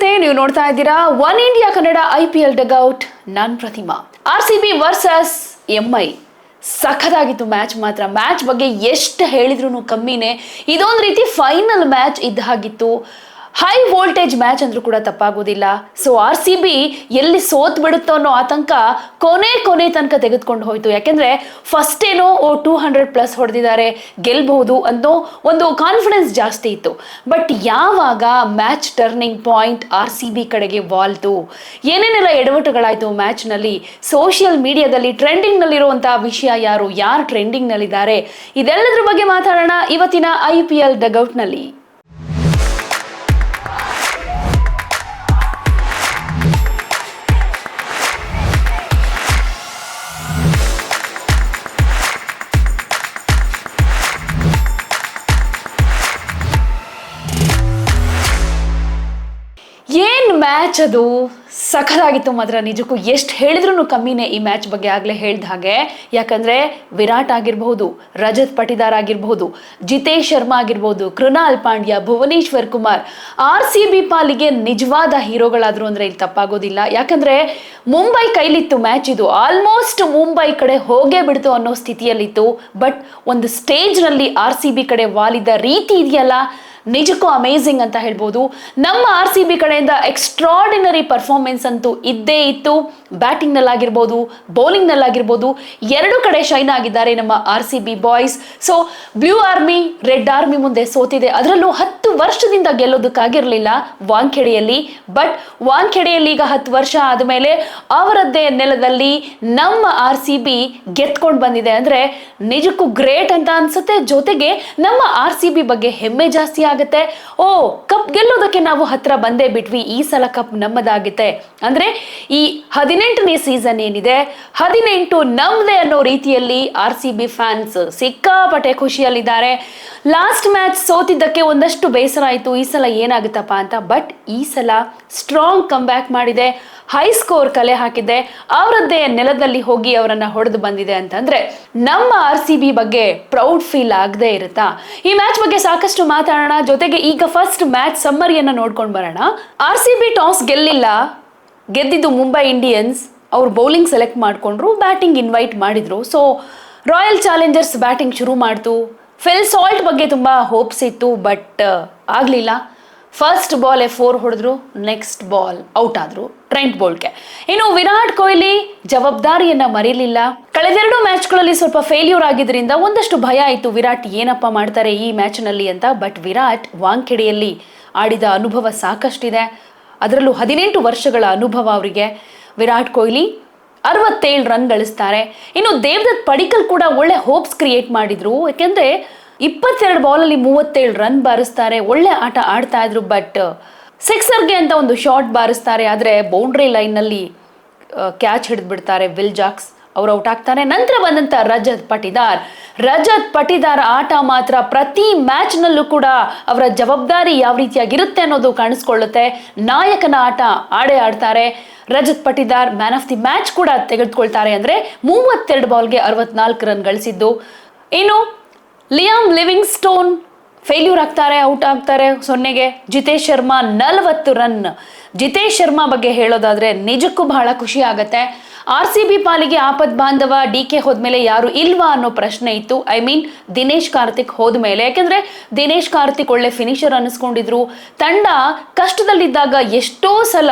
ನಮಸ್ತೆ, ನೀವು ನೋಡ್ತಾ ಇದ್ದೀರಾ one India Kannada I P L dugout non Pratima. R C B versus M I. ಸಖತ್ತಾಗಿತ್ತು match ಮಾತ್ರ. Match ಬಗ್ಗೆ ಎಷ್ಟು ಹೇಳಿದ್ರು ಕಮ್ಮಿನೇ. ಇದೊಂದು ರೀತಿ ಫೈನಲ್ ಮ್ಯಾಚ್ ಇದ್ದ ಹಾಗಿತ್ತು. ಹೈ ವೋಲ್ಟೇಜ್ ಮ್ಯಾಚ್ ಅಂದ್ರೂ ಕೂಡ ತಪ್ಪಾಗೋದಿಲ್ಲ. ಸೊ ಆರ್ ಸಿ ಬಿ ಎಲ್ಲಿ ಸೋತ್ ಬಿಡುತ್ತೋ ಅನ್ನೋ ಆತಂಕ ಕೊನೆ ಕೊನೆ ತನಕ ತೆಗೆದುಕೊಂಡು ಹೋಯ್ತು. ಯಾಕೆಂದ್ರೆ ಫಸ್ಟ್ ಏನೋ, ಓ ಟೂ ಹಂಡ್ರೆಡ್ ಪ್ಲಸ್ ಹೊಡೆದಿದ್ದಾರೆ, ಗೆಲ್ಬಹುದು ಅನ್ನೋ ಒಂದು ಕಾನ್ಫಿಡೆನ್ಸ್ ಜಾಸ್ತಿ ಇತ್ತು. ಬಟ್ ಯಾವಾಗ match turning point R C B ಕಡೆಗೆ ವಾಲ್ತು? ಏನೇನೆಲ್ಲ ಎಡವಟುಗಳಾಯಿತು ಮ್ಯಾಚ್ನಲ್ಲಿ ಸೋಷಿಯಲ್ ಮೀಡಿಯಾದಲ್ಲಿ ಟ್ರೆಂಡಿಂಗ್ನಲ್ಲಿರುವಂತಹ ವಿಷಯ ಯಾರು? ಯಾರು ಟ್ರೆಂಡಿಂಗ್ನಲ್ಲಿದ್ದಾರೆ ಇದೆಲ್ಲದ್ರ ಬಗ್ಗೆ ಮಾತಾಡೋಣ ಇವತ್ತಿನ ಐ ಪಿ ಎಲ್ ಡಗೌಟ್ನಲ್ಲಿ ಏನ್ ಮ್ಯಾಚ್ ಅದು? ಸಖದಾಗಿತ್ತು ಮಾತ್ರ ನಿಜಕ್ಕೂ. ಎಷ್ಟು ಹೇಳಿದ್ರು ಕಮ್ಮಿನೇ ಈ ಮ್ಯಾಚ್ ಬಗ್ಗೆ ಆಗಲೇ ಹೇಳಿದ ಹಾಗೆ. ಯಾಕಂದ್ರೆ ವಿರಾಟ್ ಆಗಿರಬಹುದು, ರಜತ್ ಪಟಿದಾರ್ ಆಗಿರಬಹುದು, ಜಿತೇಶ್ ಶರ್ಮಾ ಆಗಿರ್ಬೋದು Krunal Pandya, Bhuvneshwar Kumar, R C B ಪಾಲಿಗೆ ನಿಜವಾದ ಹೀರೋಗಳಾದ್ರು ಅಂದ್ರೆ ಇಲ್ಲಿ ತಪ್ಪಾಗೋದಿಲ್ಲ. ಯಾಕಂದ್ರೆ ಮುಂಬೈ ಕೈಲಿತ್ತು ಮ್ಯಾಚ್ ಇದು. ಆಲ್ಮೋಸ್ಟ್ ಮುಂಬೈ ಕಡೆ ಹೋಗೇ ಬಿಡ್ತು ಅನ್ನೋ ಸ್ಥಿತಿಯಲ್ಲಿತ್ತು. ಬಟ್ ಒಂದು ಸ್ಟೇಜ್ನಲ್ಲಿ ಆರ್ ಸಿ ಬಿ ಕಡೆ ವಾಲಿದ ರೀತಿ ಇದೆಯಲ್ಲ? ನಿಜಕ್ಕೂ ಅಮೇಸಿಂಗ್ ಅಂತ ಹೇಳ್ಬೋದು. ನಮ್ಮ ಆರ್ ಸಿ ಬಿ ಕಡೆಯಿಂದ ಎಕ್ಸ್ಟ್ರಾಡಿನರಿ ಪರ್ಫಾರ್ಮೆನ್ಸ್ ಅಂತೂ ಇದ್ದೇ ಇತ್ತು. ಬ್ಯಾಟಿಂಗ್ನಲ್ಲಾಗಿರ್ಬೋದು ಬೌಲಿಂಗ್ನಲ್ಲಾಗಿರ್ಬೋದು ಎರಡು ಕಡೆ ಶೈನ್ ಆಗಿದ್ದಾರೆ ನಮ್ಮ R C B boys so blue army red army ಮುಂದೆ ಸೋತಿದೆ. ಅದರಲ್ಲೂ ಹತ್ತು ವರ್ಷದಿಂದ ಗೆಲ್ಲೋದಕ್ಕಾಗಿರಲಿಲ್ಲ ವಾಂಖೆಡೆಯಲ್ಲಿ. ಬಟ್ ವಾಂಖೆಡೆಯಲ್ಲಿ ಈಗ ಹತ್ತು ವರ್ಷ ಆದಮೇಲೆ ಅವರದ್ದೇ ನೆಲದಲ್ಲಿ ನಮ್ಮ ಆರ್ ಸಿ ಬಿ ಗೆದ್ಕೊಂಡು ಬಂದಿದೆ. ಅಂದರೆ ನಿಜಕ್ಕೂ ಗ್ರೇಟ್ ಅಂತ ಅನ್ಸುತ್ತೆ. ಜೊತೆಗೆ ನಮ್ಮ ಆರ್ ಸಿ ಬಿ ಬಗ್ಗೆ ಹೆಮ್ಮೆ ಜಾಸ್ತಿ ಆಗುತ್ತೆ ಓ, ಕಪ್ ಗೆಲ್ಲೋದಕ್ಕೆ ನಾವು ಹತ್ರ ಬಂದೇ ಬಿಟ್ವಿ. ಈ ಸಲ ಕಪ್ ನಮ್ಮದಾಗುತ್ತೆ. ಅಂದ್ರೆ ಈ ಹದಿನೆಂಟನೇ ಸೀಸನ್ ಏನಿದೆ, ಹದಿನೆಂಟು ನಮ್ದೆ ಅನ್ನೋ ರೀತಿಯಲ್ಲಿ ಆರ್ ಸಿ ಬಿ ಫ್ಯಾನ್ಸ್ ಸಿಕ್ಕಾಪಟ್ಟೆ ಖುಷಿಯಲ್ಲಿದ್ದಾರೆ. ಲಾಸ್ಟ್ ಮ್ಯಾಚ್ ಸೋತಿದ್ದಕ್ಕೆ ಒಂದಷ್ಟು ಬೇಸರ ಆಯಿತು. ಈ ಸಲ ಏನಾಗುತ್ತಪ್ಪ ಅಂತ. ಬಟ್ ಈ ಸಲ ಸ್ಟ್ರಾಂಗ್ ಕಮ್ ಬ್ಯಾಕ್ ಮಾಡಿದೆ. ಹೈ ಸ್ಕೋರ್ ಕಲೆ ಹಾಕಿದೆ ಅವರದ್ದೇ ನೆಲದಲ್ಲಿ ಹೋಗಿ ಅವರನ್ನ ಹೊಡೆದು ಬಂದಿದೆ ಅಂತಂದ್ರೆ ನಮ್ಮ ಆರ್ ಸಿ ಬಿ ಬಗ್ಗೆ ಪ್ರೌಡ್ ಫೀಲ್ ಆಗದೆ ಇರುತ್ತಾ? ಈ ಮ್ಯಾಚ್ ಬಗ್ಗೆ ಸಾಕಷ್ಟು ಮಾತಾಡೋಣ. ಜೊತೆಗೆ ಈಗ ಫಸ್ಟ್ ಮ್ಯಾಚ್ ಸಮ್ಮರಿಯನ್ನ ನೋಡ್ಕೊಂಡು ಬರೋಣ. ಆರ್ ಸಿ ಬಿ ಟಾಸ್ ಗೆಲ್ಲಿಲ್ಲ. ಗೆದ್ದಿದ್ದು ಮುಂಬೈ ಇಂಡಿಯನ್ಸ್. ಅವ್ರು ಬೌಲಿಂಗ್ ಸೆಲೆಕ್ಟ್ ಮಾಡಿಕೊಂಡ್ರು ಬ್ಯಾಟಿಂಗ್ ಇನ್ವೈಟ್ ಮಾಡಿದ್ರು. ಸೊ ರಾಯಲ್ ಚಾಲೆಂಜರ್ಸ್ ಬ್ಯಾಟಿಂಗ್ ಶುರು ಮಾಡ್ತು. ಫಿಲ್ ಸಾಲ್ಟ್ ಬಗ್ಗೆ ತುಂಬ ಹೋಪ್ಸ್ ಇತ್ತು ಬಟ್ ಆಗಲಿಲ್ಲ. ಫಸ್ಟ್ ಬಾಲ್ ಫೋರ್ ಹೊಡೆದ್ರು ನೆಕ್ಸ್ಟ್ ಬಾಲ್ ಔಟ್ ಆದ್ರು ಟ್ರೆಂಟ್ ಬೋಲ್ಟ್ಗೆ ಇನ್ನು ವಿರಾಟ್ ಕೊಹ್ಲಿ ಜವಾಬ್ದಾರಿಯನ್ನ ಮರೀಲಿಲ್ಲ. ಕಳೆದೆರಡು ಮ್ಯಾಚ್ಗಳಲ್ಲಿ ಸ್ವಲ್ಪ ಫೇಲ್ಯೂರ್ ಆಗಿದ್ರಿಂದ ಒಂದಷ್ಟು ಭಯ ಆಯಿತು. ವಿರಾಟ್ ಏನಪ್ಪ ಮಾಡ್ತಾರೆ ಈ ಮ್ಯಾಚ್ನಲ್ಲಿ ಅಂತ. ಬಟ್ ವಿರಾಟ್ ವಾಂಖೆಡೆಯಲ್ಲಿ ಆಡಿದ ಅನುಭವ ಸಾಕಷ್ಟಿದೆ. ಅದರಲ್ಲೂ ಹದಿನೆಂಟು ವರ್ಷಗಳ ಅನುಭವ ಅವರಿಗೆ. ವಿರಾಟ್ ಕೊಹ್ಲಿ ಅರವತ್ತೇಳು ರನ್ ಗಳಿಸ್ತಾರೆ. ಇನ್ನು ದೇವದತ್ ಪಡಿಕಲ್ ಕೂಡ ಒಳ್ಳೆ ಹೋಪ್ಸ್ ಕ್ರಿಯೇಟ್ ಮಾಡಿದ್ರು. ಯಾಕೆಂದ್ರೆ ಇಪ್ಪತ್ತೆರಡು ಬಾಲಲ್ಲಿ ಮೂವತ್ತೇಳು ರನ್ ಬಾರಿಸ್ತಾರೆ. ಒಳ್ಳೆ ಆಟ ಆಡ್ತಾ ಇದ್ರು ಬಟ್ ಸಿಕ್ಸರ್ಗೆ ಅಂತ ಒಂದು ಶಾಟ್ ಬಾರಿಸ್ತಾರೆ. ಆದರೆ ಬೌಂಡ್ರಿ ಲೈನ್ನಲ್ಲಿ ಕ್ಯಾಚ್ ಹಿಡಿದ್ಬಿಡ್ತಾರೆ ವಿಲ್ ಜಾಕ್ಸ್ ಅವ್ರು ಔಟ್ ಆಗ್ತಾರೆ. ನಂತರ ಬಂದಂತ ರಜತ್ ಪಟಿದಾರ್. ರಜತ್ ಪಟಿದಾರ್ ಆಟ ಮಾತ್ರ ಪ್ರತಿ ಮ್ಯಾಚ್ನಲ್ಲೂ ಕೂಡ ಅವರ ಜವಾಬ್ದಾರಿ ಯಾವ ರೀತಿಯಾಗಿರುತ್ತೆ ಅನ್ನೋದು ಕಾಣಿಸ್ಕೊಳ್ಳುತ್ತೆ. ನಾಯಕನ ಆಟ ಆಡೇ ಆಡ್ತಾರೆ. Rajat Patidar man of the match ಕೂಡ ತೆಗೆದುಕೊಳ್ತಾರೆ. ಅಂದ್ರೆ ಮೂವತ್ತೆರಡು ಬಾಲ್ಗೆ ಅರವತ್ನಾಲ್ಕು ರನ್ ಗಳಿಸಿದ್ದು. ಇನ್ನು ಲಿಯಾಮ್ ಲಿವಿಂಗ್ ಸ್ಟೋನ್ ಫೇಲ್ಯೂರ್ ಆಗ್ತಾರೆ, ಔಟ್ ಆಗ್ತಾರೆ. ಸೊನ್ನೆಗೆ ಜಿತೇಶ್ ಶರ್ಮಾ ನಲವತ್ತು ರನ್. ಜಿತೇಶ್ ಶರ್ಮಾ ಬಗ್ಗೆ ಹೇಳೋದಾದ್ರೆ ನಿಜಕ್ಕೂ ಬಹಳ ಖುಷಿ ಆಗತ್ತೆ. ಆರ್ ಸಿ ಬಿ ಪಾಲಿಗೆ ಆಪದ್ ಬಾಂಧವ ಡಿ ಕೆ ಹೋದ್ಮೇಲೆ ಯಾರು ಇಲ್ವಾ ಅನ್ನೋ ಪ್ರಶ್ನೆ ಇತ್ತು. ಐ ಮೀನ್ ದಿನೇಶ್ ಕಾರ್ತಿಕ್ ಹೋದ್ಮೇಲೆ. ಯಾಕೆಂದ್ರೆ ದಿನೇಶ್ ಕಾರ್ತಿಕ್ ಒಳ್ಳೆ ಫಿನಿಷರ್ ಅನ್ನಿಸ್ಕೊಂಡಿದ್ರು. ತಂಡ ಕಷ್ಟದಲ್ಲಿದ್ದಾಗ ಎಷ್ಟೋ ಸಲ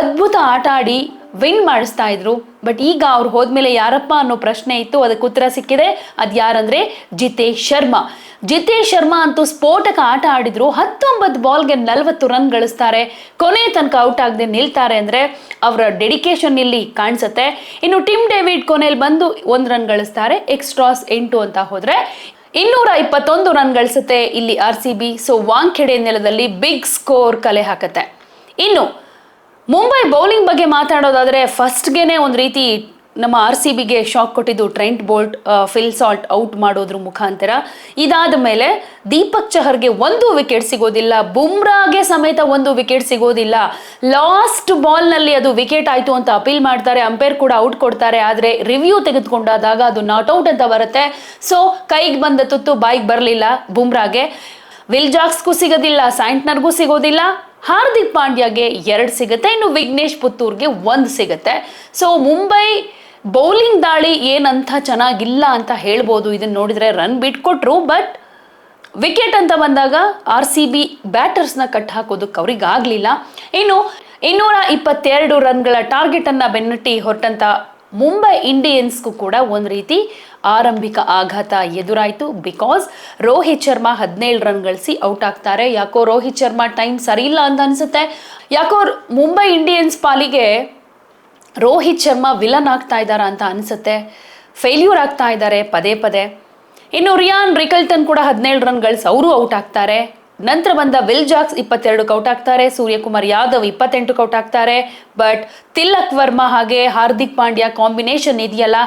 ಅದ್ಭುತ ಆಟ ಆಡಿ ವಿನ್ ಮಾಡಿಸ್ತಾ ಇದ್ರು. ಬಟ್ ಈಗ ಅವ್ರು ಹೋದ್ಮೇಲೆ ಯಾರಪ್ಪ ಅನ್ನೋ ಪ್ರಶ್ನೆ ಇತ್ತು, ಅದಕ್ಕೆ ಉತ್ತರ ಸಿಕ್ಕಿದೆ. ಅದು ಯಾರಂದ್ರೆ ಜಿತೇಶ್ ಶರ್ಮಾ. ಜಿತೇಶ್ ಶರ್ಮಾ ಅಂತೂ ಸ್ಫೋಟಕ ಆಟ ಆಡಿದ್ರು, ಹತ್ತೊಂಬತ್ತು ಬಾಲ್ಗೆ ನಲವತ್ತು ರನ್ ಗಳಿಸ್ತಾರೆ. ಕೊನೆ ತನಕ ಔಟ್ ಆಗದೆ ನಿಲ್ತಾರೆ ಅಂದ್ರೆ ಅವರ ಡೆಡಿಕೇಶನ್ ಇಲ್ಲಿ ಕಾಣಿಸುತ್ತೆ. ಇನ್ನು ಟಿಮ್ ಡೇವಿಡ್ ಕೊನೆಯಲ್ಲಿ ಬಂದು ಒಂದು ರನ್ ಗಳಿಸ್ತಾರೆ ಎಕ್ಸ್ಟ್ರಾಸ್ ಎಂಟು ಅಂತ ಹೋದ್ರೆ. ಇನ್ನೂರ ಇಪ್ಪತ್ತೊಂದು ರನ್ ಗಳಿಸುತ್ತೆ ಇಲ್ಲಿ R C B so Wankhede ನೆಲದಲ್ಲಿ ಬಿಗ್ ಸ್ಕೋರ್ ಕಲೆ ಹಾಕತ್ತೆ. ಇನ್ನು ಮುಂಬೈ ಬೌಲಿಂಗ್ ಬಗ್ಗೆ ಮಾತಾಡೋದಾದ್ರೆ ಫಸ್ಟ್ಗೆನೆ ಒಂದು ರೀತಿ ನಮ್ಮ ಆರ್ ಸಿ ಬಿಗೆ ಶಾಕ್ ಕೊಟ್ಟಿದ್ದು. Trent Boult Phil Salt out ಮಾಡೋದ್ರ ಮುಖಾಂತರ. ಇದಾದ ಮೇಲೆ ದೀಪಕ್ ಚಹರ್ಗೆ ಒಂದು ವಿಕೆಟ್ ಸಿಗೋದಿಲ್ಲ. ಬುಮ್ರಾಗೆ ಸಮೇತ ಒಂದು ವಿಕೆಟ್ ಸಿಗೋದಿಲ್ಲ. ಲಾಸ್ಟ್ ಬಾಲ್ನಲ್ಲಿ ಅದು ವಿಕೆಟ್ ಆಯಿತು ಅಂತ ಅಪೀಲ್ ಮಾಡ್ತಾರೆ. ಅಂಪೈರ್ ಕೂಡ ಔಟ್ ಕೊಡ್ತಾರೆ. ಆದರೆ ರಿವ್ಯೂ ತೆಗೆದುಕೊಂಡಾದಾಗ ಅದು ನಾಟ್ ಔಟ್ ಅಂತ ಬರುತ್ತೆ. ಸೊ ಕೈಗೆ ಬಂದ ತುತ್ತು ಬಾಯಿಗೆ ಬರಲಿಲ್ಲ ಬುಮ್ರಾಗೆ. ವಿಲ್ ಜಾಕ್ಸ್ಗೂ ಸಿಗೋದಿಲ್ಲ, ಸ್ಯಾಂಟ್ನರ್ಗೂ ಸಿಗೋದಿಲ್ಲ. ಹಾರ್ದಿಕ್ ಪಾಂಡ್ಯಗೆ ಎರಡು ಸಿಗುತ್ತೆ, ಇನ್ನು ವಿಘ್ನೇಶ್ ಪುತ್ತೂರ್ಗೆ ಒಂದು ಸಿಗುತ್ತೆ. ಸೊ ಮುಂಬೈ ಬೌಲಿಂಗ್ ದಾಳಿ ಏನಂತ ಚೆನ್ನಾಗಿಲ್ಲ ಅಂತ ಹೇಳ್ಬೋದು. ಇದನ್ನ ನೋಡಿದ್ರೆ ರನ್ ಬಿಟ್ಕೊಟ್ರು ಬಟ್ ವಿಕೆಟ್ ಅಂತ ಬಂದಾಗ ಆರ್ ಸಿ ಬಿ ಬ್ಯಾಟರ್ಸ್ನ ಕಟ್ ಹಾಕೋದಕ್ಕೆ ಅವ್ರಿಗೆ ಆಗಲಿಲ್ಲ. ಇನ್ನು ಇನ್ನೂರ ಇಪ್ಪತ್ತೆರಡು ರನ್ಗಳ ಟಾರ್ಗೆಟನ್ನು ಬೆನ್ನಟ್ಟಿ ಹೊರಟಂಥ ಮುಂಬೈ ಇಂಡಿಯನ್ಸ್ಗೂ ಕೂಡ ಒಂದು ರೀತಿ ಆರಂಭಿಕ ಆಘಾತ ಎದುರಾಯಿತು. ಬಿಕಾಸ್ ರೋಹಿತ್ ಶರ್ಮಾ ಹದಿನೇಳು ರನ್ ಗಳಿಸಿ ಔಟ್ ಆಗ್ತಾರೆ. ಯಾಕೋ ರೋಹಿತ್ ಶರ್ಮಾ ಟೈಮ್ ಸರಿಯಿಲ್ಲ ಅಂತ ಅನ್ಸುತ್ತೆ. ಯಾಕೋ ಮುಂಬೈ ಇಂಡಿಯನ್ಸ್ ಪಾಲಿಗೆ ರೋಹಿತ್ ಶರ್ಮಾ ವಿಲನ್ ಆಗ್ತಾ ಇದ್ದಾರಾ ಅಂತ ಅನಿಸುತ್ತೆ. ಫೇಲ್ಯೂರ್ ಆಗ್ತಾ ಇದ್ದಾರೆ ಪದೇ ಪದೇ. ಇನ್ನು ರಿಯಾನ್ ರಿಕಲ್ಟನ್ ಕೂಡ ಹದಿನೇಳು ರನ್ ಗಳಿಸಿ ಅವರು ಔಟ್ ಆಗ್ತಾರೆ. ನಂತರ ಬಂದ ವಿಲ್ ಜಾಕ್ಸ್ ಇಪ್ಪತ್ತೆರಡು ಕೌಟ್ ಆಗ್ತಾರೆ ಸೂರ್ಯಕುಮಾರ್ ಯಾದವ್ ಇಪ್ಪತ್ತೆಂಟು ಕೌಟ್ ಆಗ್ತಾರೆ ಬಟ್ ತಿಲಕ್ ವರ್ಮಾ ಹಾಗೆ ಹಾರ್ದಿಕ್ ಪಾಂಡ್ಯ ಕಾಂಬಿನೇಷನ್ ಇದೆಯಲ್ಲ?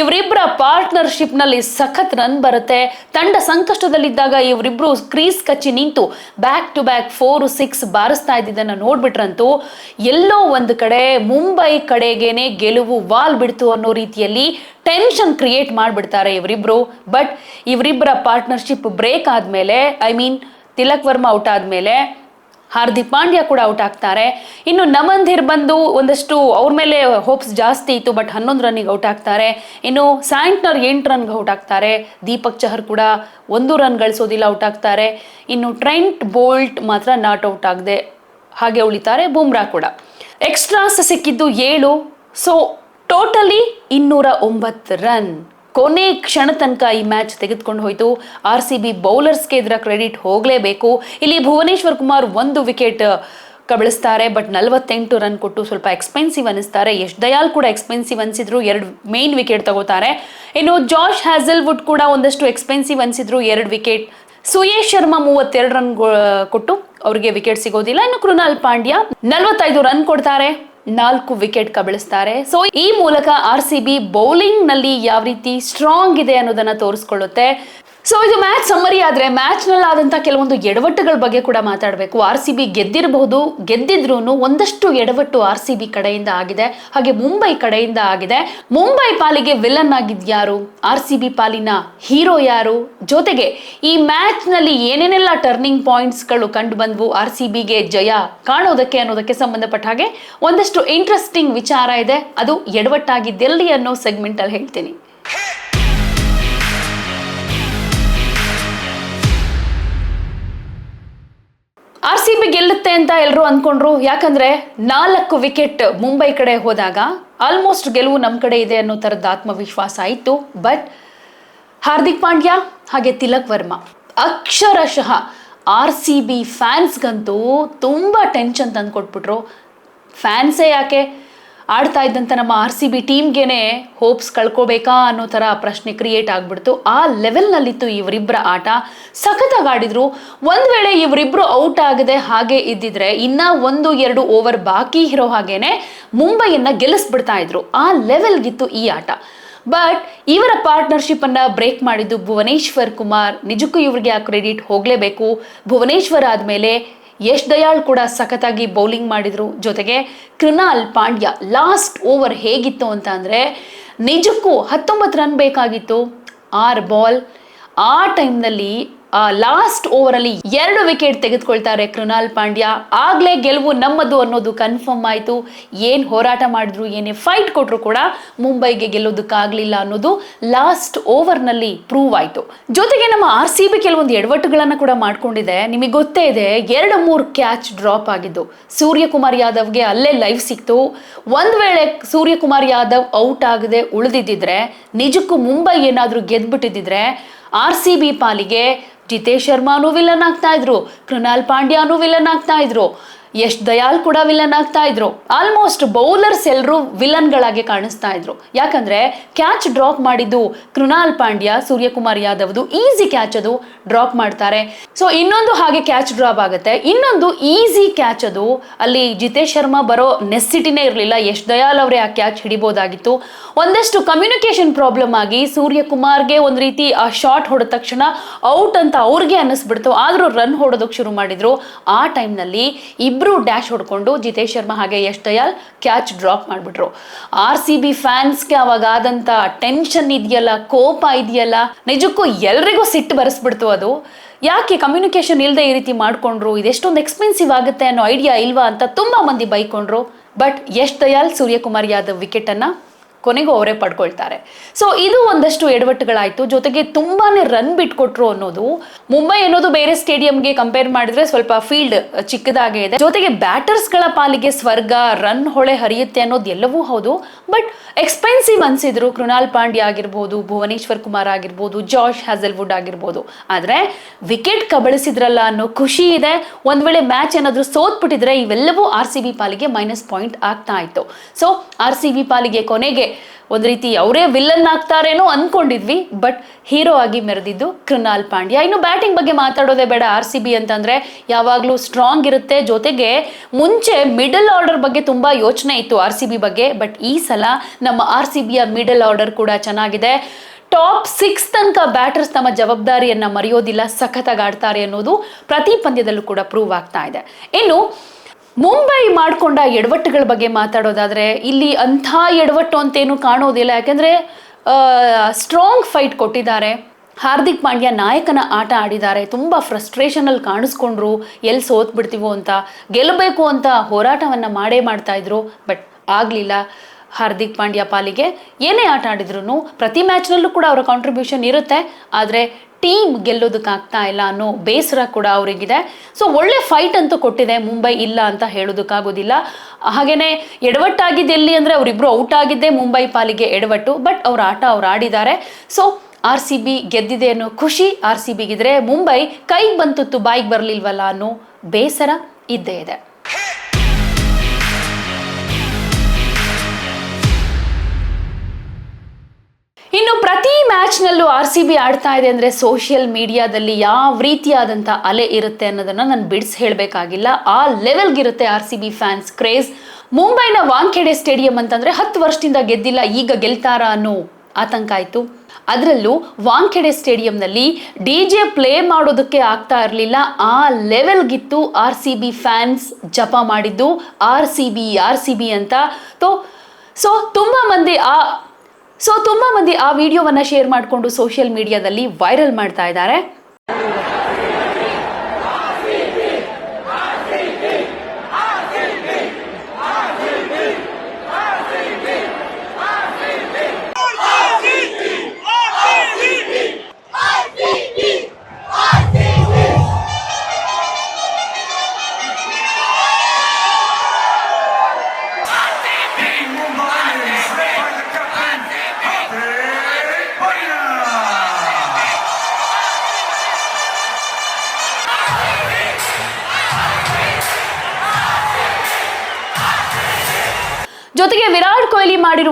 ಇವರಿಬ್ಬರ ಪಾರ್ಟ್ನರ್ಶಿಪ್ನಲ್ಲಿ ಸಖತ್ ರನ್ ಬರುತ್ತೆ. ತಂಡ ಸಂಕಷ್ಟದಲ್ಲಿದ್ದಾಗ ಇವರಿಬ್ರು ಕ್ರೀಸ್ ಕಚ್ಚಿ ನಿಂತು back to back four six ಬಾರಿಸ್ತಾ ಇದ್ದಿದ್ದನ್ನು ನೋಡ್ಬಿಟ್ರಂತೂ ಎಲ್ಲೋ ಒಂದು ಕಡೆ ಮುಂಬೈ ಕಡೆಗೇನೆ ಗೆಲುವು ವಾಲ್ ಬಿಡ್ತು ಅನ್ನೋ ರೀತಿಯಲ್ಲಿ ಟೆನ್ಷನ್ ಕ್ರಿಯೇಟ್ ಮಾಡಿಬಿಡ್ತಾರೆ ಇವರಿಬ್ರು. ಬಟ್ ಇವರಿಬ್ಬರ ಪಾರ್ಟ್ನರ್ಶಿಪ್ ಬ್ರೇಕ್ ಆದಮೇಲೆ I mean Tilak Varma out ಆದಮೇಲೆ ಹಾರ್ದಿಕ್ ಪಾಂಡ್ಯ ಕೂಡ ಔಟ್ ಆಗ್ತಾರೆ. ಇನ್ನು ನಮಂದಿರ್ ಬಂದು ಒಂದಷ್ಟು ಅವ್ರ ಮೇಲೆ ಹೋಪ್ಸ್ ಜಾಸ್ತಿ ಇತ್ತು ಬಟ್ ಹನ್ನೊಂದು ರನ್ನಿಗೆ ಔಟ್ ಆಗ್ತಾರೆ. ಇನ್ನು ಸ್ಯಾಂಟ್ನವ್ರು ಎಂಟು ರನ್ಗೆ ಔಟ್ ಆಗ್ತಾರೆ. ದೀಪಕ್ ಚಹರ್ ಕೂಡ ಒಂದು ರನ್ ಗಳಿಸೋದಿಲ್ಲ, ಔಟ್ ಆಗ್ತಾರೆ. ಇನ್ನು ಟ್ರೆಂಟ್ ಬೋಲ್ಟ್ ಮಾತ್ರ ನಾಟ್ ಔಟ್ ಆಗದೆ, ಹಾಗೆ ಉಳಿತಾರೆ ಬುಮ್ರಾ ಕೂಡ. ಎಕ್ಸ್ಟ್ರಾಸ್ ಸಿಕ್ಕಿದ್ದು ಏಳು ಸೊ ಟೋಟಲಿ ಇನ್ನೂರ ಒಂಬತ್ತು ರನ್ ಕೊನೆ ಕ್ಷಣ ತನಕ ಈ ಮ್ಯಾಚ್ ತೆಗೆದುಕೊಂಡು ಹೋಯಿತು. ಆರ್ ಸಿ ಬಿ ಬೌಲರ್ಸ್ಗೆ ಇದರ ಕ್ರೆಡಿಟ್ ಹೋಗಲೇಬೇಕು. ಇಲ್ಲಿ ಭುವನೇಶ್ವರ್ ಕುಮಾರ್ ಒಂದು ವಿಕೆಟ್ ಕಬಳಿಸ್ತಾರೆ. ಬಟ್ ನಲವತ್ತೆಂಟು ರನ್ ಕೊಟ್ಟು ಸ್ವಲ್ಪ ಎಕ್ಸ್ಪೆನ್ಸಿವ್ ಅನಿಸ್ತಾರೆ ಯಶ್ ದಯಾಲ್ ಕೂಡ ಎಕ್ಸ್ಪೆನ್ಸಿವ್ ಅನಿಸಿದ್ರು. ಎರಡು ಮೇನ್ ವಿಕೆಟ್ ತಗೋತಾರೆ. ಇನ್ನು ಜಾಶ್ ಹ್ಯಾಸಲ್ವುಡ್ ಕೂಡ ಒಂದಷ್ಟು ಎಕ್ಸ್ಪೆನ್ಸಿವ್ ಅನಿಸಿದ್ರು. ಎರಡು ವಿಕೆಟ್ ಸುಯೇಶ್ ಶರ್ಮಾ ಮೂವತ್ತೆರಡು ರನ್ ಕೊಟ್ಟು ಅವರಿಗೆ ವಿಕೆಟ್ ಸಿಗೋದಿಲ್ಲ. ಇನ್ನು ಕೃಣಾಲ್ ಪಾಂಡ್ಯ ನಲವತ್ತೈದು ರನ್ ಕೊಡ್ತಾರೆ. ನಾಲ್ಕು ವಿಕೆಟ್ ಕಬಳಿಸ್ತಾರೆ ಸೊ ಈ ಮೂಲಕ ಆರ್ ಸಿ ಬಿ ಬೌಲಿಂಗ್ನಲ್ಲಿ ಯಾವ ರೀತಿ ಸ್ಟ್ರಾಂಗ್ ಇದೆ ಅನ್ನೋದನ್ನ ತೋರಿಸ್ಕೊಳ್ಳುತ್ತೆ. ಸೊ ಇದು ಮ್ಯಾಚ್ ಸಮ್ಮರಿ ಆದರೆ ಮ್ಯಾಚ್ನಲ್ಲಾದಂಥ ಕೆಲವೊಂದು ಎಡವಟ್ಟುಗಳ ಬಗ್ಗೆ ಕೂಡ ಮಾತಾಡಬೇಕು. ಆರ್ ಸಿ ಬಿ ಗೆದ್ದಿರಬಹುದು ಗೆದ್ದಿದ್ರೂ ಒಂದಷ್ಟು ಎಡವಟ್ಟು ಆರ್ ಸಿ ಬಿ ಕಡೆಯಿಂದ ಆಗಿದೆ. ಹಾಗೆ ಮುಂಬೈ ಕಡೆಯಿಂದ ಆಗಿದೆ. ಮುಂಬೈ ಪಾಲಿಗೆ ವಿಲನ್ ಆಗಿದ್ಯಾರು? ಆರ್ ಸಿ ಬಿ ಪಾಲಿನ ಹೀರೋ ಯಾರು? ಜೊತೆಗೆ ಈ ಮ್ಯಾಚ್ನಲ್ಲಿ ಏನೇನೆಲ್ಲ ಟರ್ನಿಂಗ್ ಪಾಯಿಂಟ್ಸ್ಗಳು ಕಂಡು ಬಂದವು ಆರ್ ಸಿ ಬಿಗೆ ಜಯ ಕಾಣೋದಕ್ಕೆ ಅನ್ನೋದಕ್ಕೆ ಸಂಬಂಧಪಟ್ಟ ಹಾಗೆ ಒಂದಷ್ಟು ಇಂಟ್ರೆಸ್ಟಿಂಗ್ ವಿಚಾರ ಇದೆ. ಅದು ಎಡವಟ್ಟಾಗಿದ್ದೆಲ್ಲಿ ಅನ್ನೋ ಸೆಗ್ಮೆಂಟಲ್ಲಿ ಹೇಳ್ತೀನಿ. ಆರ್ ಸಿ ಬಿ ಗೆಲ್ಲುತ್ತೆ ಅಂತ ಎಲ್ಲರೂ ಅಂದ್ಕೊಂಡ್ರು ಯಾಕಂದ್ರೆ ನಾಲ್ಕು ವಿಕೆಟ್ ಮುಂಬೈ ಕಡೆ ಹೋದಾಗ ಆಲ್ಮೋಸ್ಟ್ ಗೆಲುವು ನಮ್ಮ ಕಡೆ ಇದೆ ಅನ್ನೋ ಥರದ ಆತ್ಮವಿಶ್ವಾಸ ಆಯಿತು ಬಟ್ ಹಾರ್ದಿಕ್ ಪಾಂಡ್ಯ ಹಾಗೆ ತಿಲಕ್ ವರ್ಮಾ ಅಕ್ಷರಶಃ ಆರ್ ಸಿ ಬಿ ಫ್ಯಾನ್ಸ್ಗಂತೂ ತುಂಬ ಟೆನ್ಷನ್ ತಂದು ಕೊಟ್ಬಿಟ್ರು ಫ್ಯಾನ್ಸೇ ಯಾಕೆ? ಆಡ್ತಾ ಇದ್ದಂಥ ನಮ್ಮ ಆರ್ ಸಿ ಬಿ ಟೀಮ್ಗೆನೆ ಹೋಪ್ಸ್ ಕಳ್ಕೋಬೇಕಾ ಅನ್ನೋ ಥರ ಪ್ರಶ್ನೆ ಕ್ರಿಯೇಟ್ ಆಗಿಬಿಡ್ತು. ಆ ಲೆವೆಲ್ನಲ್ಲಿತ್ತು ಇವರಿಬ್ಬರ ಆಟ. ಸಖತ್ತಾಗಿ ಆಡಿದ್ರು. ಒಂದು ವೇಳೆ ಇವರಿಬ್ಬರು ಔಟ್ ಆಗದೆ ಹಾಗೆ ಇದ್ದಿದ್ರೆ ಇನ್ನ ಒಂದು, ಎರಡು ಓವರ್ ಬಾಕಿ ಇರೋ ಹಾಗೇನೆ ಮುಂಬೈಯನ್ನ ಗೆಲ್ಲಿಸ್ಬಿಡ್ತಾ ಇದ್ರು. ಆ ಲೆವೆಲ್ಗಿತ್ತು ಈ ಆಟ. ಬಟ್ ಇವರ ಪಾರ್ಟ್ನರ್ಶಿಪ್ ಅನ್ನ ಬ್ರೇಕ್ ಮಾಡಿದ್ದು ಭುವನೇಶ್ವರ್ ಕುಮಾರ್. ನಿಜಕ್ಕೂ ಇವ್ರಿಗೆ ಆ ಕ್ರೆಡಿಟ್ ಹೋಗಲೇಬೇಕು. ಭುವನೇಶ್ವರ್ ಆದಮೇಲೆ ಯಶ್ ದಯಾಳ್ ಕೂಡ ಸಖತ್ತಾಗಿ ಬೌಲಿಂಗ್ ಮಾಡಿದರು. ಜೊತೆಗೆ ಕೃಣಾಲ್ ಪಾಂಡ್ಯ ಲಾಸ್ಟ್ ಓವರ್ ಹೇಗಿತ್ತು ಅಂತ ಅಂದರೆ ನಿಜಕ್ಕೂ ಹತ್ತೊಂಬತ್ತು ರನ್ ಬೇಕಾಗಿತ್ತು. ಆರ್ ಬಾಲ್ ಆ ಟೈಮ್ನಲ್ಲಿ ಲಾಸ್ಟ್ ಅಲ್ಲಿ ಎರಡು ವಿಕೆಟ್ ತೆಗೆದುಕೊಳ್ತಾರೆ ಕೃಣಾಲ್ ಪಾಂಡ್ಯ. ಆಗ್ಲೇ ಗೆಲುವು ನಮ್ಮದು ಅನ್ನೋದು ಕನ್ಫರ್ಮ್ ಆಯಿತು. ಏನು ಹೋರಾಟ ಮಾಡಿದ್ರು, ಏನೇ ಫೈಟ್ ಕೊಟ್ಟರು ಕೂಡ ಮುಂಬೈಗೆ ಗೆಲ್ಲೋದಕ್ಕಾಗ್ಲಿಲ್ಲ ಅನ್ನೋದು ಲಾಸ್ಟ್ ಓವರ್ನಲ್ಲಿ ಪ್ರೂವ್ ಆಯಿತು. ಜೊತೆಗೆ ನಮ್ಮ ಆರ್ ಸಿ ಬಿ ಕೆಲವೊಂದು ಎಡವಟ್ಟುಗಳನ್ನು ಕೂಡ ಮಾಡ್ಕೊಂಡಿದೆ. ನಿಮಗೆ ಗೊತ್ತೇ ಇದೆ, ಎರಡು ಮೂರು ಕ್ಯಾಚ್ ಡ್ರಾಪ್ ಆಗಿದ್ದು. ಸೂರ್ಯಕುಮಾರ್ ಯಾದವ್ಗೆ ಅಲ್ಲೇ ಲೈವ್ ಸಿಕ್ತು. ಒಂದು ವೇಳೆ ಸೂರ್ಯಕುಮಾರ್ ಯಾದವ್ ಔಟ್ ಆಗದೆ ಉಳಿದಿದ್ದಿದ್ರೆ, ನಿಜಕ್ಕೂ ಮುಂಬೈ ಏನಾದರೂ ಗೆದ್ಬಿಟ್ಟಿದ್ದಿದ್ರೆ ಆರ್ ಸಿ ಬಿ ಪಾಲಿಗೆ ಜಿತೇಶ್ ಶರ್ಮಾನು ವಿಲನ್ ಆಗ್ತಾ ಇದ್ರು ಕೃಣಾಲ್ ಪಾಂಡ್ಯಾನು ವಿಲನ್ ಆಗ್ತಾ ಇದ್ರು. ಯಶ್ ದಯಾಲ್ ಕೂಡ ವಿಲನ್ ಆಗ್ತಾ ಇದ್ರು. ಆಲ್ಮೋಸ್ಟ್ ಬೌಲರ್ಸ್ ಎಲ್ಲರೂ ವಿಲನ್ಗಳಾಗಿ ಕಾಣಿಸ್ತಾ ಇದ್ರು. ಯಾಕಂದ್ರೆ ಕ್ಯಾಚ್ ಡ್ರಾಪ್ ಮಾಡಿದ್ದು ಕೃಣಾಲ್ ಪಾಂಡ್ಯ, ಸೂರ್ಯಕುಮಾರ್ ಯಾದವ್ದು. ಈಸಿ ಕ್ಯಾಚ್ ಅದು ಡ್ರಾಪ್ ಮಾಡ್ತಾರೆ. ಸೊ ಇನ್ನೊಂದು ಹಾಗೆ ಕ್ಯಾಚ್ ಡ್ರಾಪ್ ಆಗುತ್ತೆ. ಇನ್ನೊಂದು ಈಸಿ ಕ್ಯಾಚ್ ಅದು ಅಲ್ಲಿ ಜಿತೇಶ್ ಶರ್ಮಾ ಬರೋ ನೆಸಿಟಿನೇ ಇರಲಿಲ್ಲ. ಯಶ್ ದಯಾಲ್ ಅವರೇ ಆ ಕ್ಯಾಚ್ ಹಿಡಿಬೋದಾಗಿತ್ತು. ಒಂದಷ್ಟು ಕಮ್ಯುನಿಕೇಶನ್ ಪ್ರಾಬ್ಲಮ್ ಆಗಿ ಸೂರ್ಯಕುಮಾರ್ಗೆ ಒಂದು ರೀತಿ ಆ ಶಾಟ್ ಹೊಡೆದ ತಕ್ಷಣ ಔಟ್ ಅಂತ ಅವ್ರಿಗೆ ಅನ್ನಿಸ್ಬಿಡ್ತು. ಆದರೂ ರನ್ ಹೊಡೋದಕ್ಕೆ ಶುರು ಮಾಡಿದ್ರು. ಆ ಟೈಮ್ನಲ್ಲಿ ಇಬ್ರು ಡ್ಯಾಶ್ ಹೊಡ್ಕೊಂಡು ಜಿತೇಶ್ ಶರ್ಮಾ ಹಾಗೆ ಯಶ್ ದಯಾಲ್ ಕ್ಯಾಚ್ ಡ್ರಾಪ್ ಮಾಡಿಬಿಟ್ರು. ಆರ್ ಸಿ ಬಿ ಫ್ಯಾನ್ಸ್ಗೆ ಅವಾಗ ಆದಂತ ಟೆನ್ಷನ್ ಇದೆಯಲ್ಲ, ಕೋಪ ಇದೆಯಲ್ಲ, ನಿಜಕ್ಕೂ ಎಲ್ರಿಗೂ ಸಿಟ್ಟು ಬರೆಸ್ಬಿಡ್ತು ಅದು. ಯಾಕೆ ಕಮ್ಯುನಿಕೇಶನ್ ಇಲ್ಲದೆ ಈ ರೀತಿ ಮಾಡಿಕೊಂಡ್ರು? ಇದೆಷ್ಟೊಂದು ಎಕ್ಸ್ಪೆನ್ಸಿವ್ ಆಗುತ್ತೆ ಅನ್ನೋ ಐಡಿಯಾ ಇಲ್ವಾ ಅಂತ ತುಂಬಾ ಮಂದಿ ಬೈಕೊಂಡ್ರು. ಬಟ್ ಯಶ್ ದಯಾಲ್ ಸೂರ್ಯಕುಮಾರ್ ಯಾದವ್ ವಿಕೆಟನ್ನು ಕೊನೆಗೂ ಅವರೇ ಪಡ್ಕೊಳ್ತಾರೆ. ಸೊ ಇದು ಒಂದಷ್ಟು ಎಡವಟ್ಟುಗಳಾಯ್ತು. ಜೊತೆಗೆ ತುಂಬಾನೇ ರನ್ ಬಿಟ್ಕೊಟ್ರು ಅನ್ನೋದು, ಮುಂಬೈ ಅನ್ನೋದು ಬೇರೆ ಸ್ಟೇಡಿಯಂಗೆ ಕಂಪೇರ್ ಮಾಡಿದ್ರೆ ಸ್ವಲ್ಪ ಫೀಲ್ಡ್ ಚಿಕ್ಕದಾಗೇ ಇದೆ. ಜೊತೆಗೆ ಬ್ಯಾಟರ್ಸ್ಗಳ ಪಾಲಿಗೆ ಸ್ವರ್ಗ ರನ್ ಹೊಳೆ ಹರಿಯುತ್ತೆ ಅನ್ನೋದು ಎಲ್ಲವೂ ಹೌದು. ಬಟ್ ಎಕ್ಸ್ಪೆನ್ಸಿವ್ ಅನ್ಸಿದ್ರು, ಕೃಣಾಲ್ ಪಾಂಡ್ಯ ಆಗಿರ್ಬೋದು, ಭುವನೇಶ್ವರ್ ಕುಮಾರ್ ಆಗಿರ್ಬೋದು ಜಾರ್ಜ್ ಹ್ಯಾಸಲ್ವುಡ್ ಆಗಿರ್ಬೋದು. ಆದ್ರೆ ವಿಕೆಟ್ ಕಬಳಿಸಿದ್ರಲ್ಲ ಅನ್ನೋ ಖುಷಿ ಇದೆ. ಒಂದ್ ವೇಳೆ ಮ್ಯಾಚ್ ಏನಾದ್ರೂ ಸೋತ್ಬಿಟ್ಟಿದ್ರೆ ಇವೆಲ್ಲವೂ ಆರ್ ಸಿ ಬಿ ಪಾಲಿಗೆ ಮೈನಸ್ ಪಾಯಿಂಟ್ ಆಗ್ತಾ ಇತ್ತು. ಸೊ ಆರ್ ಸಿ ಬಿ ಪಾಲಿಗೆ ಕೊನೆಗೆ ಒಂದ್ ರೀತಿ ಅವರೇ ವಿಲ್ಲನ್ ಆಗ್ತಾರೇನೋ ಅಂದ್ಕೊಂಡಿದ್ವಿ ಬಟ್ ಹೀರೋ ಆಗಿ ಮೆರೆದಿದ್ದು ಕೃನಾಲ್ ಪಾಂಡ್ಯ. ಇನ್ನು ಬ್ಯಾಟಿಂಗ್ ಬಗ್ಗೆ ಮಾತಾಡೋದೇ ಬೇಡ ಆರ್ ಸಿ ಬಿ ಅಂತಂದ್ರೆ ಯಾವಾಗಲೂ ಸ್ಟ್ರಾಂಗ್ ಇರುತ್ತೆ. ಜೊತೆಗೆ ಮುಂಚೆ ಮಿಡಲ್ ಆರ್ಡರ್ ಬಗ್ಗೆ ತುಂಬಾ ಯೋಚನೆ ಇತ್ತು ಆರ್ ಸಿ ಬಿ ಬಗ್ಗೆ ಬಟ್ ಈ ಸಲ ನಮ್ಮ ಆರ್ ಸಿ ಬಿಯ ಮಿಡಲ್ ಆರ್ಡರ್ ಕೂಡ ಚೆನ್ನಾಗಿದೆ. ಟಾಪ್ ಸಿಕ್ಸ್ ತನಕ ಬ್ಯಾಟರ್ಸ್ ತಮ್ಮ ಜವಾಬ್ದಾರಿಯನ್ನು ಮರೆಯೋದಿಲ್ಲ, ಸಖತ್ತಾಗಿ ಆಡ್ತಾರೆ ಅನ್ನೋದು ಪ್ರತಿ ಪಂದ್ಯದಲ್ಲೂ ಕೂಡ ಪ್ರೂವ್ ಆಗ್ತಾ ಇದೆ. ಇನ್ನು ಮುಂಬೈ ಮಾಡ್ಕೊಂಡ ಎಡವಟ್ಟುಗಳ ಬಗ್ಗೆ ಮಾತಾಡೋದಾದ್ರೆ ಇಲ್ಲಿ ಅಂಥ ಎಡವಟ್ಟು ಅಂತೇನು ಕಾಣೋದಿಲ್ಲ. ಯಾಕೆಂದ್ರೆ ಸ್ಟ್ರಾಂಗ್ ಫೈಟ್ ಕೊಟ್ಟಿದ್ದಾರೆ. ಹಾರ್ದಿಕ್ ಪಾಂಡ್ಯ ನಾಯಕನ ಆಟ ಆಡಿದ್ದಾರೆ. ತುಂಬ ಫ್ರಸ್ಟ್ರೇಷನಲ್ಲಿ ಕಾಣಿಸ್ಕೊಂಡ್ರು. ಎಲ್ಲಿ ಸೋತ್ ಬಿಡ್ತೀವೋ ಅಂತ. ಗೆಲ್ಲಬೇಕು ಅಂತ ಹೋರಾಟವನ್ನು ಮಾಡೇ ಮಾಡ್ತಾ ಇದ್ರು. ಬಟ್ ಆಗಲಿಲ್ಲ. ಹಾರ್ದಿಕ್ ಪಾಂಡ್ಯ ಪಾಲಿಗೆ ಏನೇ ಆಟ ಆಡಿದ್ರು ಪ್ರತಿ ಮ್ಯಾಚ್ನಲ್ಲೂ ಕೂಡ ಅವರ ಕಾಂಟ್ರಿಬ್ಯೂಷನ್ ಇರುತ್ತೆ. ಆದರೆ ಟೀಮ್ ಗೆಲ್ಲೋದಕ್ಕಾಗ್ತಾ ಇಲ್ಲ ಅನ್ನೋ ಬೇಸರ ಕೂಡ ಅವರಿಗಿದೆ. ಸೊ ಒಳ್ಳೆ ಫೈಟ್ ಅಂತೂ ಕೊಟ್ಟಿದೆ, ಮುಂಬೈ ಇಲ್ಲ ಅಂತ ಹೇಳೋದಕ್ಕಾಗೋದಿಲ್ಲ. ಹಾಗೇನೆ ಎಡವಟ್ಟಾಗಿದ್ದು ಎಲ್ಲಿ ಅಂದರೆ ಅವರಿಬ್ಬರು ಔಟ್ ಆಗಿದ್ದೇ ಮುಂಬೈ ಪಾಲಿಗೆ ಎಡವಟ್ಟು ಬಟ್ ಅವ್ರ ಆಟ ಅವ್ರು ಆಡಿದ್ದಾರೆ. ಸೊ ಆರ್ ಸಿ ಬಿ ಗೆದ್ದಿದೆ ಅನ್ನೋ ಖುಷಿ ಆರ್ ಸಿ ಬಿಗಿದ್ರೆ ಮುಂಬೈ ಕೈಗೆ ಬಂತುತ್ತು ಬಾಯಿಗೆ ಬರಲಿಲ್ವಲ್ಲ ಅನ್ನೋ ಬೇಸರ ಇದ್ದೇ ಇದೆ. ಇನ್ನು ಪ್ರತಿ ಮ್ಯಾಚ್ನಲ್ಲೂ ಆರ್ ಸಿ ಬಿ ಆಡ್ತಾ ಇದೆ ಅಂದರೆ ಸೋಷಿಯಲ್ ಮೀಡಿಯಾದಲ್ಲಿ ಯಾವ ರೀತಿಯಾದಂಥ ಅಲೆ ಇರುತ್ತೆ ಅನ್ನೋದನ್ನು ನಾನು ಬಿಡ್ಸ್ ಹೇಳಬೇಕಾಗಿಲ್ಲ. ಆ ಲೆವೆಲ್ಗಿರುತ್ತೆ R C B fans craze. ಮುಂಬೈನ ವಾಂಖೇಡೆ ಸ್ಟೇಡಿಯಂ ಅಂತಂದ್ರೆ ಹತ್ತು ವರ್ಷದಿಂದ ಗೆದ್ದಿಲ್ಲ, ಈಗ ಗೆಲ್ತಾರ ಅನ್ನೋ ಆತಂಕ ಆಯಿತು. ಅದರಲ್ಲೂ ವಾಂಖೆಡೆ ಸ್ಟೇಡಿಯಂನಲ್ಲಿ ಡಿ ಜೆ ಪ್ಲೇ ಮಾಡೋದಕ್ಕೆ ಆಗ್ತಾ ಇರಲಿಲ್ಲ. ಆ ಲೆವೆಲ್ಗಿತ್ತು ಆರ್ ಸಿ ಬಿ ಫ್ಯಾನ್ಸ್ ಜಪ ಮಾಡಿದ್ದು. R C B, R C B ಅಂತ. ತೋ, ಸೊ, ತುಂಬ ಮಂದಿ ಆ ಸೊ ತುಂಬ ಮಂದಿ ಆ ವಿಡಿಯೋವನ್ನ ಶೇರ್ ಮಾಡಿಕೊಂಡು ಸೋಷಿಯಲ್ ಮೀಡಿಯಾದಲ್ಲಿ ವೈರಲ್ ಮಾಡ್ತಾ ಇದ್ದಾರೆ.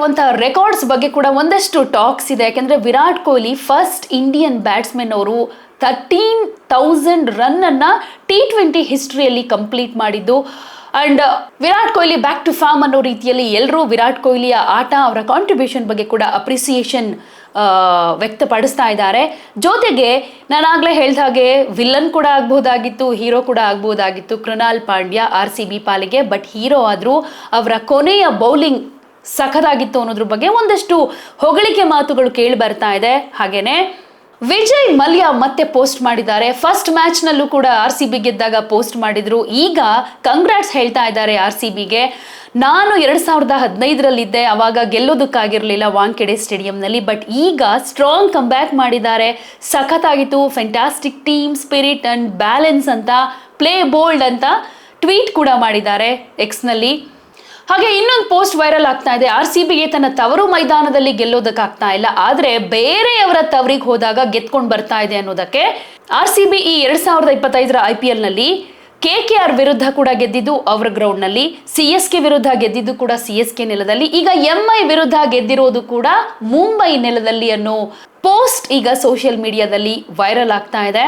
ಮಾಡಿರುವಂತಹ ರೆಕಾರ್ಡ್ಸ್ ಬಗ್ಗೆ ಕೂಡ ಒಂದಷ್ಟು ಟಾಕ್ಸ್ ಇದೆ. ಯಾಕೆಂದ್ರೆ Virat Kohli first Indian batsman ಅವರು ತರ್ಟೀನ್ ತೌಸಂಡ್ ರನ್ ಅನ್ನ ಟಿ ಟ್ವೆಂಟಿ ಹಿಸ್ಟ್ರಿಯಲ್ಲಿ ಕಂಪ್ಲೀಟ್ ಮಾಡಿದ್ದು. And Virat Kohli back to form ಅನ್ನೋ ರೀತಿಯಲ್ಲಿ ಎಲ್ಲರೂ ವಿರಾಟ್ ಕೊಹ್ಲಿಯ ಆಟ, ಅವರ ಕಾಂಟ್ರಿಬ್ಯೂಷನ್ ಬಗ್ಗೆ ಕೂಡ ಅಪ್ರಿಸಿಯೇಷನ್ ವ್ಯಕ್ತಪಡಿಸ್ತಾ ಇದ್ದಾರೆ. ಜೊತೆಗೆ ನಾನಾಗಲೇ ಹೇಳ್ದ ಹಾಗೆ ವಿಲನ್ ಕೂಡ ಆಗ್ಬೋದಾಗಿತ್ತು ಹೀರೋ ಕೂಡ ಆಗ್ಬೋದಾಗಿತ್ತು Krunal Pandya R C B ಪಾಲಿಗೆ. ಬಟ್ ಹೀರೋ ಆದರೂ ಅವರ ಕೊನೆಯ ಬೌಲಿಂಗ್ ಸಖದಾಗಿತ್ತು ಅನ್ನೋದ್ರ ಬಗ್ಗೆ ಒಂದಷ್ಟು ಹೊಗಳಿಕೆ ಮಾತುಗಳು ಕೇಳಿ ಬರ್ತಾ ಇದೆ. ಹಾಗೇನೆ, ವಿಜಯ್ ಮಲ್ಯ ಮತ್ತೆ ಪೋಸ್ಟ್ ಮಾಡಿದ್ದಾರೆ. ಫಸ್ಟ್ ಮ್ಯಾಚ್ ನಲ್ಲೂ ಕೂಡ ಆರ್ ಸಿ ಬಿ ಗೆದ್ದಾಗ ಪೋಸ್ಟ್ ಮಾಡಿದ್ರು. ಈಗ ಕಂಗ್ರಾಟ್ಸ್ ಹೇಳ್ತಾ ಇದ್ದಾರೆ ಆರ್ ಸಿ ಬಿಗೆ ನಾನು ಎರಡ್ ಸಾವಿರದ ಹದಿನೈದರಲ್ಲಿದ್ದೆ, ಅವಾಗ ಗೆಲ್ಲೋದಕ್ಕಾಗಿರ್ಲಿಲ್ಲ ವಾಂಕೆಡೆ ಸ್ಟೇಡಿಯಂನಲ್ಲಿ, ಬಟ್ ಈಗ ಸ್ಟ್ರಾಂಗ್ ಕಮ್ ಬ್ಯಾಕ್ ಮಾಡಿದ್ದಾರೆ. ಸಖತ್ತಾಗಿತ್ತು fantastic team spirit and balance ಅಂತ ಪ್ಲೇ ಬೋಲ್ಡ್ ಅಂತ ಟ್ವೀಟ್ ಕೂಡ ಮಾಡಿದ್ದಾರೆ ಎಕ್ಸ್ನಲ್ಲಿ ಹಾಗೆ ಇನ್ನೊಂದು ಪೋಸ್ಟ್ ವೈರಲ್ ಆಗ್ತಾ ಇದೆ. ಆರ್ ಸಿ ಬಿಗೆ ತನ್ನ ತವರು ಮೈದಾನದಲ್ಲಿ ಗೆಲ್ಲೋದಕ್ಕಾಗ್ತಾ ಇಲ್ಲ. ಆದ್ರೆ ಬೇರೆಯವರ ತವರಿಗೆ ಹೋದಾಗ ಗೆದ್ಕೊಂಡು ಬರ್ತಾ ಇದೆ ಅನ್ನೋದಕ್ಕೆ ಆರ್ ಸಿ ಬಿ ಈ ಎರಡ್ ಸಾವಿರದ ಇಪ್ಪತ್ತೈದರ ಐ ಪಿ ಎಲ್ನಲ್ಲಿ ಕೆ ಕೆ ಆರ್ ವಿರುದ್ಧ ಕೂಡ ಗೆದ್ದಿದ್ದು ಅವರ ಗ್ರೌಂಡ್ನಲ್ಲಿ, ಸಿ ಎಸ್ ಕೆ ವಿರುದ್ಧ ಗೆದ್ದಿದ್ದು ಕೂಡ ಸಿ ಎಸ್ ಕೆ ನೆಲದಲ್ಲಿ. ಈಗ ಎಂ ಐ ವಿರುದ್ಧ ಗೆದ್ದಿರೋದು ಕೂಡ ಮುಂಬೈ ನೆಲದಲ್ಲಿ ಅನ್ನೋ ಪೋಸ್ಟ್ ಈಗ ಸೋಷಿಯಲ್ ಮೀಡಿಯಾದಲ್ಲಿ ವೈರಲ್ ಆಗ್ತಾ ಇದೆ.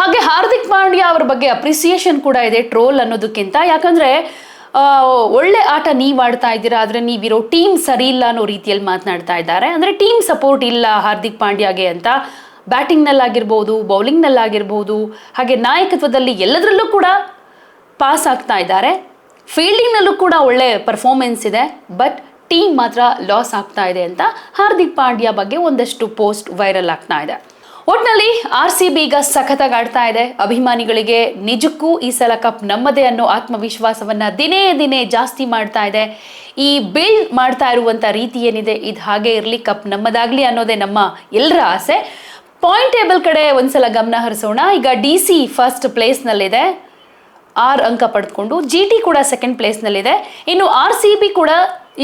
ಹಾಗೆ ಹಾರ್ದಿಕ್ ಪಾಂಡ್ಯ ಅವರ ಬಗ್ಗೆ ಅಪ್ರಿಸಿಯೇಷನ್ ಕೂಡ ಇದೆ ಟ್ರೋಲ್ ಅನ್ನೋದಕ್ಕಿಂತ. ಯಾಕಂದ್ರೆ ಒಳ್ಳೆ ಆಟ ನೀವು ಆಡ್ತಾ ಇದ್ದೀರಾ, ಆದರೆ ನೀವಿರೋ ಟೀಮ್ ಸರಿ ಇಲ್ಲ ಅನ್ನೋ ರೀತಿಯಲ್ಲಿ ಮಾತನಾಡ್ತಾ ಇದ್ದಾರೆ. ಅಂದರೆ ಟೀಮ್ ಸಪೋರ್ಟ್ ಇಲ್ಲ ಹಾರ್ದಿಕ್ ಪಾಂಡ್ಯಾಗೆ ಅಂತ. ಬ್ಯಾಟಿಂಗ್ನಲ್ಲಾಗಿರ್ಬೋದು, ಬೌಲಿಂಗ್ನಲ್ಲಾಗಿರ್ಬೋದು, ಹಾಗೆ ನಾಯಕತ್ವದಲ್ಲಿ ಎಲ್ಲದರಲ್ಲೂ ಕೂಡ ಪಾಸ್ ಆಗ್ತಾ ಇದ್ದಾರೆ. ಫೀಲ್ಡಿಂಗ್ನಲ್ಲೂ ಕೂಡ ಒಳ್ಳೆ ಪರ್ಫಾರ್ಮೆನ್ಸ್ ಇದೆ ಬಟ್ ಟೀಮ್ ಮಾತ್ರ ಲಾಸ್ ಆಗ್ತಾ ಇದೆ ಅಂತ ಹಾರ್ದಿಕ್ ಪಾಂಡ್ಯ ಬಗ್ಗೆ ಒಂದಷ್ಟು ಪೋಸ್ಟ್ ವೈರಲ್ ಆಗ್ತಾ ಇದೆ. ಒಟ್ನಲ್ಲಿ ಆರ್ ಸಿ ಬಿ ಈಗ ಸಖತ್ತಾಗಿ ಆಡ್ತಾ ಇದೆ. ಅಭಿಮಾನಿಗಳಿಗೆ ನಿಜಕ್ಕೂ ಈ ಸಲ ಕಪ್ ನಮ್ಮದೇ ಅನ್ನೋ ಆತ್ಮವಿಶ್ವಾಸವನ್ನ ದಿನೇ ದಿನೇ ಜಾಸ್ತಿ ಮಾಡ್ತಾ ಇದೆ. ಈ ಬಿಲ್ಡ್ ಮಾಡ್ತಾ ಇರುವಂತ ರೀತಿ ಏನಿದೆ, ಇದು ಹಾಗೆ ಇರಲಿ, ಕಪ್ ನಮ್ಮದಾಗ್ಲಿ ಅನ್ನೋದೇ ನಮ್ಮ ಎಲ್ಲರ ಆಸೆ. ಪಾಯಿಂಟ್ ಟೇಬಲ್ ಕಡೆ ಒಂದ್ಸಲ ಗಮನ ಹರಿಸೋಣ. ಈಗ ಡಿ ಸಿ ಫಸ್ಟ್ ಪ್ಲೇಸ್ನಲ್ಲಿದೆ. ಆರ್ ಅಂಕ ಪಡೆದುಕೊಂಡು ಜಿ ಟಿ ಕೂಡ ಸೆಕೆಂಡ್ ಪ್ಲೇಸ್ನಲ್ಲಿದೆ. ಇನ್ನು ಆರ್ ಸಿ ಬಿ ಕೂಡ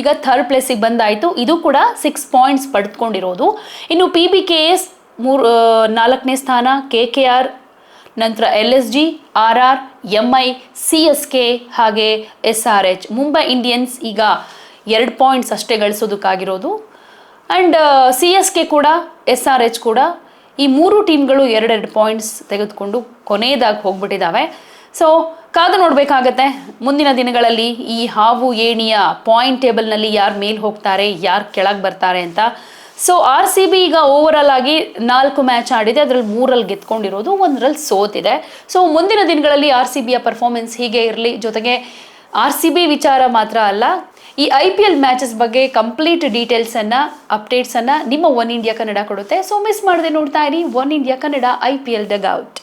ಈಗ ಥರ್ಡ್ ಪ್ಲೇಸಿಗೆ ಬಂದಾಯಿತು. ಇದು ಕೂಡ ಸಿಕ್ಸ್ ಪಾಯಿಂಟ್ಸ್ ಪಡೆದುಕೊಂಡಿರೋದು ಇನ್ನು ಪಿ ಬಿ ಕೆ ಎಸ್ ಮೂರು ನಾಲ್ಕನೇ ಸ್ಥಾನ ಕೆ ಕೆ ಆರ್, ನಂತರ L S G, R R M I, C S K ಹಾಗೆ S R H. Mumbai Indians ಈಗ ಎರಡು ಪಾಯಿಂಟ್ಸ್ ಅಷ್ಟೇ ಗಳಿಸೋದಕ್ಕಾಗಿರೋದು. ಆ್ಯಂಡ್ ಸಿ ಎಸ್ ಕೆ ಕೂಡ, ಎಸ್ ಆರ್ ಎಚ್ ಕೂಡ ಈ ಮೂರು ಟೀಮ್ಗಳು ಎರಡೆರಡು ಪಾಯಿಂಟ್ಸ್ ತೆಗೆದುಕೊಂಡು ಕೊನೆಯದಾಗಿ ಹೋಗ್ಬಿಟ್ಟಿದ್ದಾವೆ ಸೊ ಕಾದು ನೋಡಬೇಕಾಗತ್ತೆ, ಮುಂದಿನ ದಿನಗಳಲ್ಲಿ ಈ ಹಾವು ಏಣಿಯ ಪಾಯಿಂಟ್ ಟೇಬಲ್ನಲ್ಲಿ ಯಾರು ಮೇಲೆ ಹೋಗ್ತಾರೆ, ಯಾರು ಕೆಳಗೆ ಬರ್ತಾರೆ ಅಂತ. ಸೊ ಆರ್ ಸಿ ಬಿ ಈಗ ಓವರಾಲ್ ಆಗಿ ನಾಲ್ಕು ಮ್ಯಾಚ್ ಆಡಿದೆ. ಅದರಲ್ಲಿ ಮೂರಲ್ಲಿ ಗೆದ್ಕೊಂಡಿರೋದು ಒಂದರಲ್ಲಿ ಸೋತಿದೆ. ಸೊ ಮುಂದಿನ ದಿನಗಳಲ್ಲಿ ಆರ್ ಸಿ ಬಿಯ ಪರ್ಫಾರ್ಮೆನ್ಸ್ ಹೀಗೆ ಇರಲಿ. ಜೊತೆಗೆ ಆರ್ ಸಿ ಬಿ ವಿಚಾರ ಮಾತ್ರ ಅಲ್ಲ, ಈ ಐ ಪಿ ಎಲ್ ಮ್ಯಾಚಸ್ ಬಗ್ಗೆ ಕಂಪ್ಲೀಟ್ ಡೀಟೇಲ್ಸನ್ನು ಅಪ್ಡೇಟ್ಸನ್ನು ನಿಮ್ಮ ಒನ್ ಇಂಡಿಯಾ ಕನ್ನಡ ಕೊಡುತ್ತೆ. ಸೊ ಮಿಸ್ ಮಾಡದೆ ನೋಡ್ತಾ ಇರಿ. One India Kannada I P L dugout